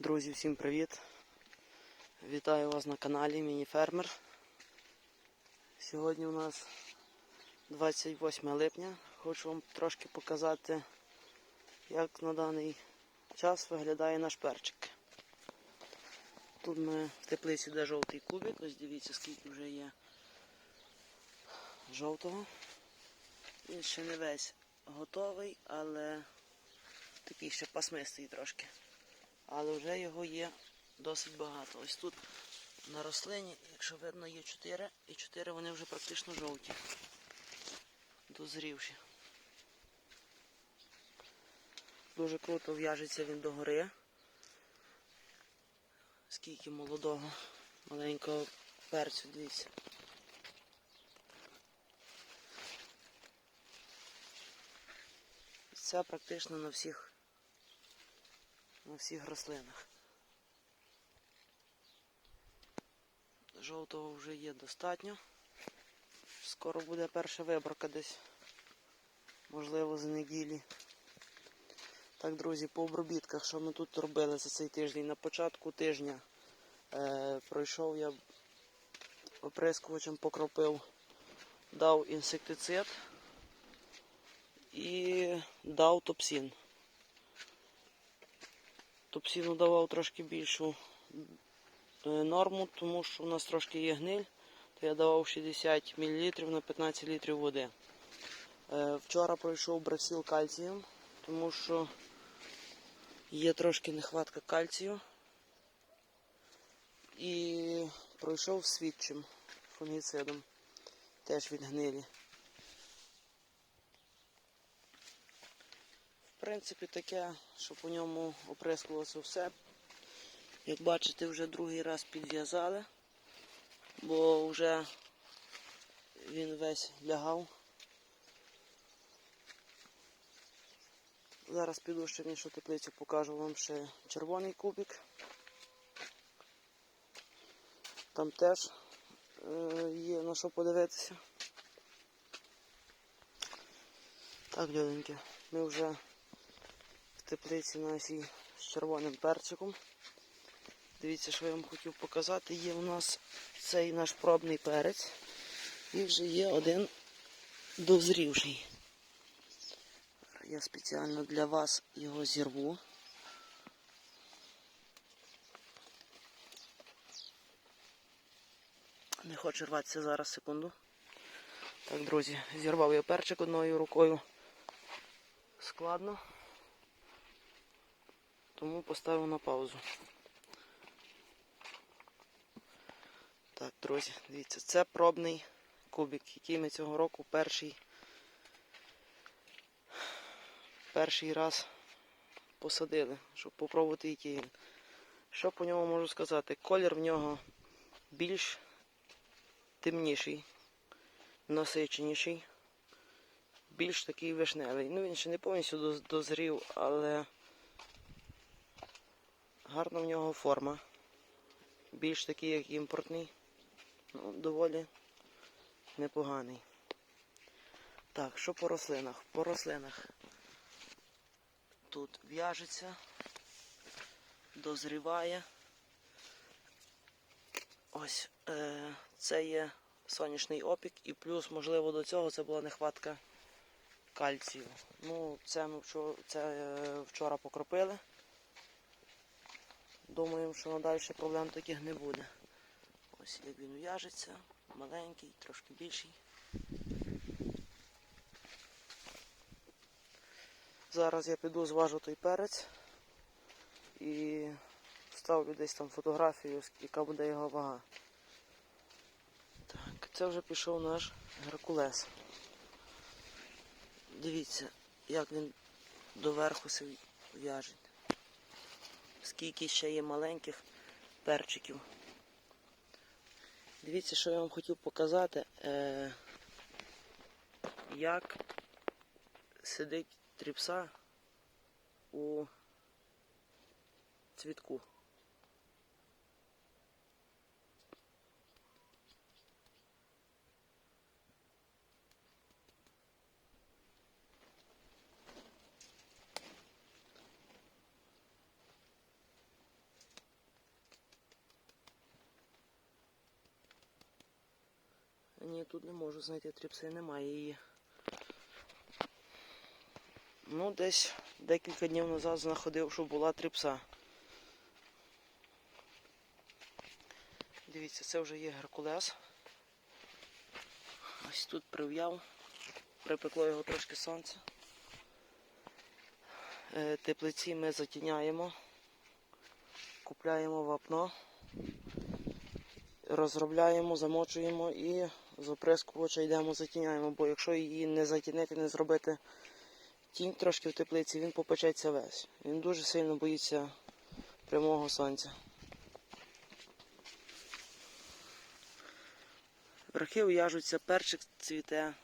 Друзі, всім привіт! Вітаю вас на каналі Міні-Фермер. Сьогодні у нас 28 липня. Хочу вам трошки показати, як на даний час виглядає наш перчик. Тут ми в теплиці де жовтий кубик, ось дивіться скільки вже є жовтого. Він ще не весь готовий, але такий ще пасмистий трошки. Але вже його є досить багато. Ось тут на рослині, якщо видно, є 4, і 4 вони вже практично жовті, дозрівші. Дуже круто в'яжеться він до гори. Скільки молодого, маленького перцю, дивіться. Це практично на всіх на всіх рослинах. Жовтого вже є достатньо. Скоро буде перша виборка десь, можливо, за неділі. Так, друзі, по обробітках, що ми тут робили за цей тиждень. На початку тижня е, пройшов я оприскувачем покропив, дав інсектицид і дав топсін. Топсіну давав трошки більшу е, норму, тому що у нас трошки є гниль, то я давав 60 мл на 15 літрів води. Е, Вчора пройшов брасіл кальцієм, тому що є трошки нехватка кальцію. І пройшов свідчим фунгіцидом, теж від гнилі. Принципі, таке, що по ньому оприскувалося все. Як бачите, вже другий раз підв'язали, бо вже він весь лягав. Зараз піду ще в іншу теплицю, покажу вам ще червоний кубик. Там теж е, є на що подивитися. Так, люденьки, ми вже теплиці нашій з червоним перчиком. Дивіться, що я вам хотів показати. Є у нас цей наш пробний перець. І вже є один дозрівший. Я спеціально для вас його зірву. Не хочу рватися зараз секунду. Так, друзі, зірвав я перчик одною рукою. Складно. Тому поставив на паузу. Так, друзі, дивіться, це пробний кубик, який ми цього року перший перший раз посадили, щоб попробувати який він. Що по ньому можу сказати? Колір в нього більш темніший, насиченіший, більш такий вишневий. Ну він ще не повністю дозрів, але гарна в нього форма. Більш такий, як імпортний. Ну, доволі непоганий. Так, що по рослинах? По рослинах тут в'яжеться, дозріває. Ось е, це є сонячний опік і плюс, можливо, до цього це була нехватка кальцію. Ну, це ми вчора, це, е, вчора покропили. Думаємо, що надалі проблем таких не буде. Ось як він в'яжеться, маленький, трошки більший. Зараз я піду зважу той перець і вставлю десь там фотографію, яка буде його вага. Так, це вже пішов наш Геркулес. Дивіться, як він доверху в'яже. Скільки ще є маленьких перчиків. Дивіться, що я вам хотів показати, е, як сидить тріпса у цвітку. Ні, тут не можу знайти тріпси, немає її. Ну, десь декілька днів назад знаходив, що була тріпса. Дивіться, це вже є Геркулес. Ось тут прив'яв. Припекло його трошки сонце. Е, Теплиці ми затіняємо, купляємо вапно, розробляємо, замочуємо і з оприскувача йдемо затіняємо, бо якщо її не затінити, не зробити тінь трошки в теплиці, він попечеться весь. Він дуже сильно боїться прямого сонця. Верхи уяжуться, перчик цвіте.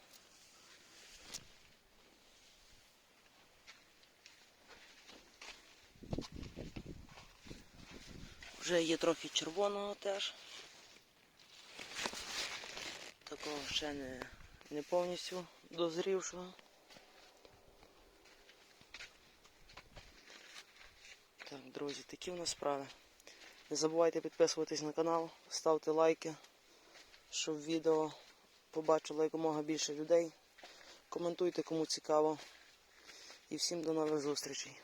Вже є трохи червоного теж. Такого ще не, не повністю дозрівшого. Так, друзі, такі в нас справи. Не забувайте підписуватись на канал, ставте лайки, щоб відео побачило якомога більше людей. Коментуйте, кому цікаво. І всім до нових зустрічей.